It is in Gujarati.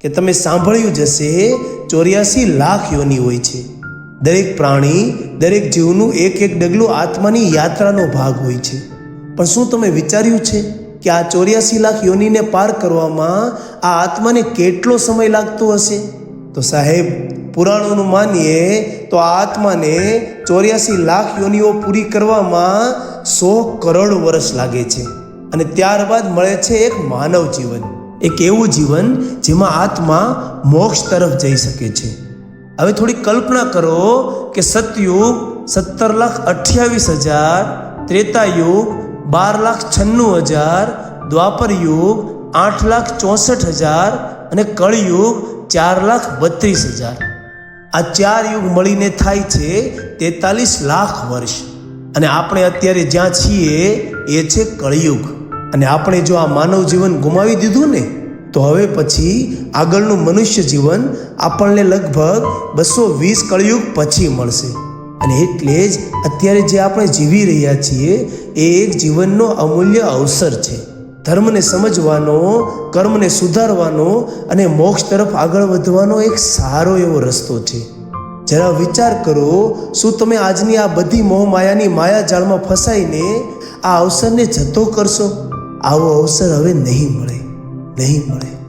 કે તમે સાંભળ્યું જ હશે, ચોર્યાસી લાખ યોની હોય છે. દરેક પ્રાણી, દરેક જીવનું એક એક ડગલું આત્માની યાત્રાનો ભાગ હોય છે. પણ શું તમે વિચાર્યું છે કે આ ચોર્યાસી લાખ યોનીને પાર કરવામાં આ આત્માને કેટલો સમય લાગતો હશે? તો સાહેબ, પુરાણોનું માનીએ તો આ આત્માને ચોર્યાસી લાખ યોનીઓ પૂરી કરવામાં સો કરોડ વર્ષ લાગે છે. અને ત્યારબાદ મળે છે એક માનવ જીવન. એક એવું જીવન જેમાં આત્મા મોક્ષ તરફ જઈ શકે છે. હવે થોડી કલ્પના કરો કે સતયુગ સત્તર લાખ અઠ્યાવીસ હજાર ત્રેતા યુગ બાર લાખ છન્નું હજાર દ્વાપર યુગ આઠ લાખ ચોસઠ હજાર અને કળયુગ ચાર લાખ બત્રીસ હજાર. આ ચાર યુગ મળીને થાય છે તેતાલીસ લાખ વર્ષ. અને આપણે અત્યારે જ્યાં છીએ એ છે કળયુગ. અને આપણે જો આ માનવ જીવન ગુમાવી દીધું ને, તો હવે પછી આગળનું મનુષ્ય જીવન આપણને લગભગ બસો વીસ કળયુગ પછી મળશે. અને એટલે જ અત્યારે જે આપણે જીવી રહ્યા છીએ, એ એક જીવનનો અમૂલ્ય અવસર છે. ધર્મને સમજવાનો, કર્મને સુધારવાનો અને મોક્ષ તરફ આગળ વધવાનો એક સારો એવો રસ્તો છે. જરા વિચાર કરો, શું તમે આજની આ બધી મોહમાયાની માયાજાળમાં ફસાઈને આ અવસરને જતો કરશો? આવો અવસર હવે નહીં મળે નહીં મળે.